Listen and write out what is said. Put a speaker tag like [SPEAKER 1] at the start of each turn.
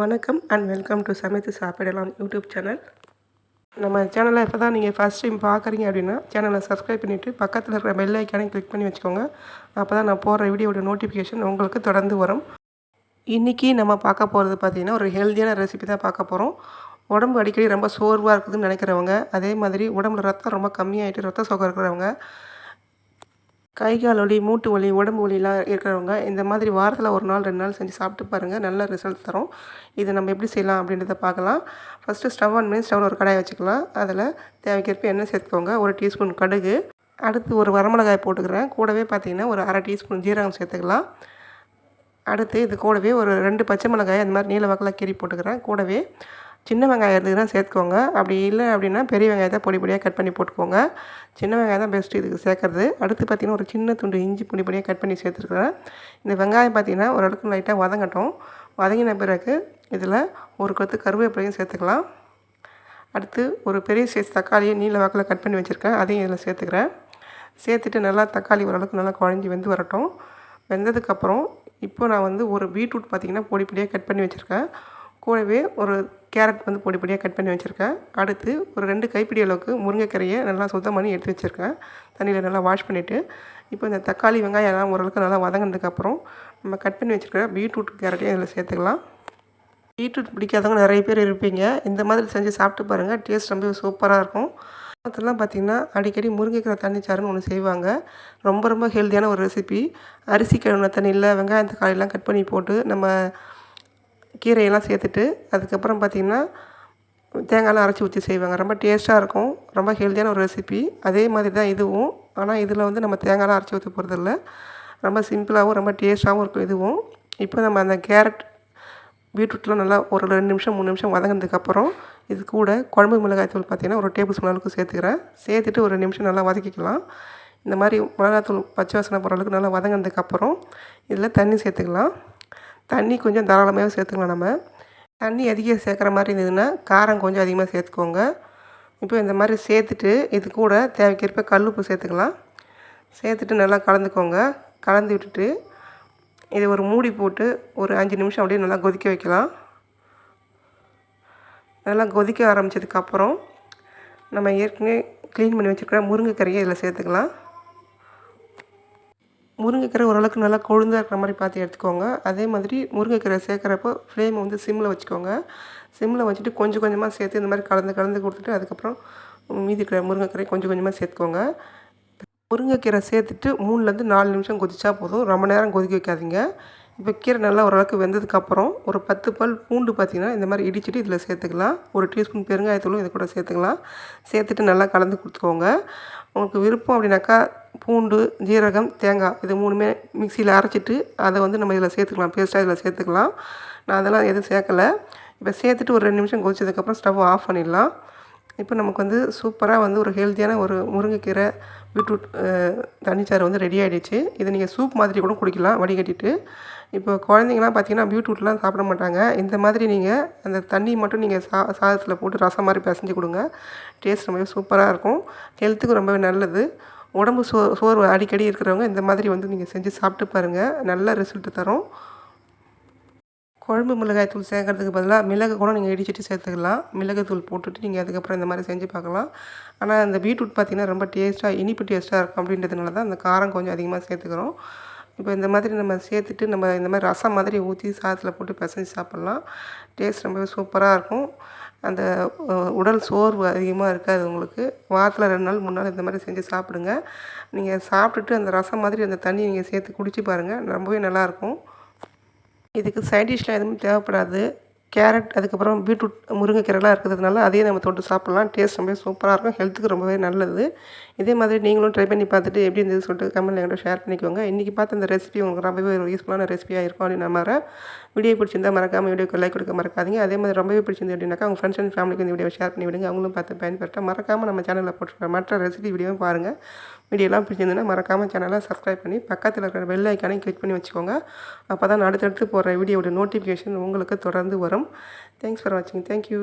[SPEAKER 1] வணக்கம் and welcome to சமைத்து சாப்பிடலாம் யூடியூப் சேனல். நம்ம சேனலை இப்போ தான் நீங்கள் ஃபஸ்ட் டைம் பார்க்குறீங்க அப்படின்னா சேனலை சப்ஸ்கிரைப் பண்ணிவிட்டு பக்கத்தில் இருக்கிற பெல் ஐக்கானே கிளிக் பண்ணி வச்சுக்கோங்க. அப்போ தான் நான் போடுற வீடியோட நோட்டிஃபிகேஷன் உங்களுக்கு தொடர்ந்து வரும். இன்றைக்கி நம்ம பார்க்க போகிறது பார்த்திங்கன்னா ஒரு ஹெல்த்தியான ரெசிபி தான் பார்க்க போகிறோம். உடம்பு அடிக்கடி ரொம்ப சோர்வாக இருக்குதுன்னு நினைக்கிறவங்க அதே மாதிரி உடம்புல ரத்தம் ரொம்ப கம்மியாகிட்டு ரத்த சோகம் இருக்கிறவங்க கை கால் வலி மூட்டு வலி உடம்பு வலிலாம் இருக்கிறவங்க இந்த மாதிரி வாரத்தில் ஒரு நாள் ரெண்டு நாள் செஞ்சு சாப்பிட்டு பாருங்கள் நல்ல ரிசல்ட் தரும். இதை நம்ம எப்படி செய்யலாம் அப்படின்றத பார்க்கலாம். ஃபஸ்ட்டு ஸ்டவ் ஆன் பண்ணி ஸ்டவ்வில் ஒரு கடாயை வச்சுக்கலாம். அதில் தேவைக்கேற்ப எண்ணெய் சேர்த்துக்கோங்க. ஒரு டீஸ்பூன் கடுகு. அடுத்து ஒரு வரமிளகாய் போட்டுக்கிறேன். கூடவே பார்த்திங்கன்னா ஒரு அரை டீஸ்பூன் ஜீரகம் சேர்த்துக்கலாம். அடுத்து இது கூடவே ஒரு ரெண்டு பச்சை மிளகாய் அந்த மாதிரி நீல வாக்கில் கீரி போட்டுக்கிறேன். கூடவே சின்ன வெங்காயம் இருந்ததுன்னா சேர்த்துக்கோங்க. அப்படி இல்லை அப்படின்னா பெரிய வெங்காயத்தை பொடி பொடியாக கட் பண்ணி போட்டுக்கோங்க. சின்ன வெங்காயம் தான் பெஸ்ட்டு இதுக்கு சேர்க்குறது. அடுத்து பார்த்திங்கன்னா ஒரு சின்ன துண்டு இஞ்சி பொடி பொடியாக கட் பண்ணி சேர்த்துருக்குறேன். இந்த வெங்காயம் பார்த்திங்கன்னா ஓரளவுக்கு லைட்டாக வதங்கட்டும். வதங்கின பிறகு இதில் ஒரு கொத்து கருவேப்பிலையும் சேர்த்துக்கலாம். அடுத்து ஒரு பெரிய சைஸ் தக்காளியை நீல வாக்கில் கட் பண்ணி வச்சுருக்கேன். அதையும் இதில் சேர்த்துக்கிறேன். சேர்த்துட்டு நல்லா தக்காளி ஓரளவுக்கு நல்லா குழஞ்சி வெந்து வரட்டும். வெந்ததுக்கப்புறம் இப்போ நான் வந்து ஒரு பீட்ரூட் பார்த்திங்கன்னா பொடி பொடியாக கட் பண்ணி வச்சுருக்கேன். கூடவே ஒரு கேரட் வந்து பொடி பொடியாக கட் பண்ணி வச்சுருக்கேன். அடுத்து ஒரு ரெண்டு கைப்பிடி அளவுக்கு முருங்கைக்கரையை நல்லா சுத்தம் பண்ணி எடுத்து வச்சுருக்கேன். தண்ணியில் நல்லா வாஷ் பண்ணிவிட்டு இப்போ இந்த தக்காளி வெங்காயம் எல்லாம் ஓரளவுக்கு நல்லா வதங்கினதுக்கப்புறம் நம்ம கட் பண்ணி வச்சுருக்க பீட்ரூட் கேரட்டையும் இதில் சேர்த்துக்கலாம். பீட்ரூட் பிடிக்காதவங்க நிறைய பேர் இருப்பீங்க. இந்த மாதிரி செஞ்சு சாப்பிட்டு பாருங்கள் டேஸ்ட் ரொம்ப சூப்பராக இருக்கும். அதெல்லாம் பார்த்திங்கன்னா அடிக்கடி முருங்கைக்கீரை தண்ணி சாறுன்னு ஒன்று செய்வாங்க. ரொம்ப ரொம்ப ஹெல்த்தியான ஒரு ரெசிபி அரிசி கழுவின தண்ணியில் வெங்காயம் தக்காளிலாம் கட் பண்ணி போட்டு நம்ம கீரையெல்லாம் சேர்த்துட்டு அதுக்கப்புறம் பார்த்திங்கன்னா தேங்காயெலாம் அரைச்சி ஊற்றி செய்வாங்க. ரொம்ப டேஸ்ட்டாக இருக்கும். ரொம்ப ஹெல்த்தியான ஒரு ரெசிபி அதே மாதிரி தான் இதுவும். ஆனால் இதில் வந்து நம்ம தேங்காயெலாம் அரைச்சி ஊற்றி போகிறதில்ல ரொம்ப சிம்பிளாகவும் ரொம்ப டேஸ்ட்டாகவும் இருக்கும் இதுவும். இப்போ நம்ம அந்த கேரட் பீட்ரூட்லாம் நல்லா ஒரு ரெண்டு நிமிஷம் மூணு நிமிஷம் வதங்கினதுக்கப்புறம் இது கூட குழம்பு மிளகாய் தூள் பார்த்திங்கன்னா ஒரு டேபிள் ஸ்பூன் அளவுக்கு சேர்த்துக்கிறேன். சேர்த்துட்டு ஒரு நிமிஷம் நல்லா வதக்கிக்கலாம். இந்த மாதிரி மிளகாத்தூள் பச்சை வாசனை போகிற அளவுக்கு நல்லா வதங்கினதுக்கப்புறம் இதில் தண்ணி சேர்த்துக்கலாம். தண்ணி கொஞ்சம் தாராளமாகவே சேர்த்துக்கலாம் நம்ம. தண்ணி அதிகம் சேர்க்குற மாதிரி இருந்ததுன்னா காரம் கொஞ்சம் அதிகமாக சேர்த்துக்கோங்க. இப்போ இந்த மாதிரி சேர்த்துட்டு இது கூட தேவைக்கேற்ப கல் உப்பு சேர்த்துக்கலாம். சேர்த்துட்டு நல்லா கலந்துக்கோங்க. கலந்து விட்டுட்டு இதை ஒரு மூடி போட்டு ஒரு அஞ்சு நிமிஷம் அப்படியே நல்லா கொதிக்க வைக்கலாம். நல்லா கொதிக்க ஆரம்பித்ததுக்கப்புறம் நம்ம ஏற்கனவே க்ளீன் பண்ணி வச்சுருக்கிற முருங்கைக்கறியை இதில் சேர்த்துக்கலாம். முருங்கைக்கீரை ஓரளவுக்கு நல்லா கொழுந்தாக இருக்கிற மாதிரி பார்த்து எடுத்துக்கோங்க. அதே மாதிரி முருங்கைக்கீரை சேர்க்குறப்போ ஃப்ளேமை வந்து சிம்மில் வச்சுக்கோங்க. சிம்மில் வச்சுட்டு கொஞ்சம் கொஞ்சமாக சேர்த்து இந்த மாதிரி கலந்து கலந்து கொடுத்துட்டு அதுக்கப்புறம் மீதி இருக்கிற முருங்கைக்கீரை கொஞ்சம் கொஞ்சமாக சேர்த்துக்கோங்க. முருங்கைக்கீரை சேர்த்துட்டு மூணுலேருந்து நாலு நிமிஷம் கொதிச்சா போதும். ரொம்ப நேரம் கொதிக்க வைக்காதீங்க. இப்போ கீரை நல்லா ஓரளவுக்கு வெந்ததுக்கப்புறம் ஒரு பத்து பல் பூண்டு பார்த்திங்கன்னா இந்த மாதிரி இடிச்சிட்டு இதில் சேர்த்துக்கலாம். ஒரு டீஸ்பூன் பெருங்காயத்தூளும் இது கூட சேர்த்துக்கலாம். சேர்த்துட்டு நல்லா கலந்து கொடுத்துக்கோங்க. உங்களுக்கு விருப்பம் அப்படின்னாக்கா பூண்டு ஜீரகம் தேங்காய் இது மூணுமே மிக்சியில் அரைச்சிட்டு அதை வந்து நம்ம இதில் சேர்த்துக்கலாம். பேஸ்ட்டாக இதில் சேர்த்துக்கலாம். நான் அதெல்லாம் எதுவும் சேர்க்கலை. இப்போ சேர்த்துட்டு ஒரு ரெண்டு நிமிஷம் கொதிச்சதுக்கப்புறம் ஸ்டவ் ஆஃப் பண்ணிடலாம். இப்போ நமக்கு வந்து சூப்பராக வந்து ஒரு ஹெல்த்தியான ஒரு முருங்கைக்கீரை பீட்ரூட் தண்ணிச்சாறு வந்து ரெடி ஆகிடுச்சு இதை நீங்கள் சூப் மாதிரி கூட குடிக்கலாம் வடிகட்டிட்டு. இப்போ குழந்தைங்களாம் பார்த்தீங்கன்னா பீட்ரூட்லாம் சாப்பிட மாட்டாங்க. இந்த மாதிரி நீங்கள் அந்த தண்ணி மட்டும் நீங்கள் சா சாதத்தில் போட்டு ரசம் மாதிரி பிசைஞ்சு கொடுங்க. டேஸ்ட் ரொம்பவே சூப்பராக இருக்கும். ஹெல்த்துக்கு ரொம்பவே நல்லது. உடம்பு சோ சோர்வு அடிக்கடி இருக்கிறவங்க இந்த மாதிரி வந்து நீங்கள் செஞ்சு சாப்பிட்டு பாருங்கள் நல்ல ரிசல்ட்டு தரும். குழம்பு மிளகாய் தூள் சேர்க்கறதுக்கு பதிலாக மிளகு கூட நீங்கள் இடிச்சிட்டு சேர்த்துக்கலாம். மிளகு தூள் போட்டுட்டு நீங்கள் அதுக்கப்புறம் இந்த மாதிரி செஞ்சு பார்க்கலாம். ஆனால் இந்த பீட்ரூட் பார்த்திங்கன்னா ரொம்ப டேஸ்ட்டாக இனிப்பு டேஸ்ட்டாக இருக்கும் அப்படின்றதுனால தான் அந்த காரம் கொஞ்சம் அதிகமாக சேர்த்துக்கிறோம். இப்போ இந்த மாதிரி நம்ம சேர்த்துட்டு நம்ம இந்த மாதிரி ரசம் மாதிரி ஊற்றி சாதத்தில் போட்டு பிசைஞ்சு சாப்பிட்லாம். டேஸ்ட் ரொம்பவே சூப்பராக இருக்கும். அந்த உடல் சோர்வு அதிகமாக இருக்காது உங்களுக்கு. வாரத்தில் ரெண்டு நாள் மூணு நாள் இந்த மாதிரி செஞ்சு சாப்பிடுங்க. நீங்கள் சாப்பிட்டுட்டு அந்த ரசம் மாதிரி அந்த தண்ணி நீங்கள் சேர்த்து குடிச்சு பாருங்கள் ரொம்பவே நல்லாயிருக்கும் இதுக்கு சைட் டிஷ்லாம் எதுவும் தேவைப்படாது. கேரட் அதுக்கப்புறம் பீட்ரூட் முருங்கைக்கீரைலாம் இருக்கிறதுனால அதையும் நம்ம தொட்டு சாப்பிட்லாம். டேஸ்ட் ரொம்பவே சூப்பராக இருக்கும். ஹெல்த்துக்கு ரொம்பவே நல்லது. இதே மாதிரி நீங்களும் ட்ரை பண்ணி பார்த்துட்டு எப்படி இருந்தது சொல்லிட்டு கமெண்ட்டில் என்கிட்ட ஷேர் பண்ணிக்கோங்க. இன்றைக்கி பார்த்து அந்த ரெசிபி உங்களுக்கு ரொம்பவே ஒரு யூஸ்ஃபுல்லான ரெசிபியாக இருக்கும் அப்படின்னு நம்புறேன். வீடியோ பிடிச்சிருந்தா மறக்காமல் வீடியோக்கு லைக் கொடுக்க மறக்காதீங்க. அதே மாதிரி ரொம்பவே பிடிச்சிருந்து அப்படின்னாக்கா உங்கள் ஃப்ரெண்ட்ஸ் அண்ட் ஃபேமிலிக்கு இந்த வீடியோ ஷேர் பண்ணி விடுங்க அவங்களும் பார்த்து பயன்பெற்ற மறக்காமல் நம்ம சேனலில் போட்டுருக்க மற்ற ரெசிபி வீடியோவும் பாருங்கள் வீடியோலாம் பிடிச்சிருந்ததுன்னா மறக்காமல் சேனலை சப்ஸ்கிரைப் பண்ணி பக்கத்தில் இருக்கிற பெல் ஐக்கானையும் கிளிக் பண்ணி வச்சுக்கோங்க. அப்போ தான் அடுத்தடுத்து போகிற வீடியோட நோட்டிஃபிகேஷன் உங்களுக்கு தொடர்ந்து வரும். தேங்க்ஸ் ஃபார் வாட்சிங் தேங்க்யூ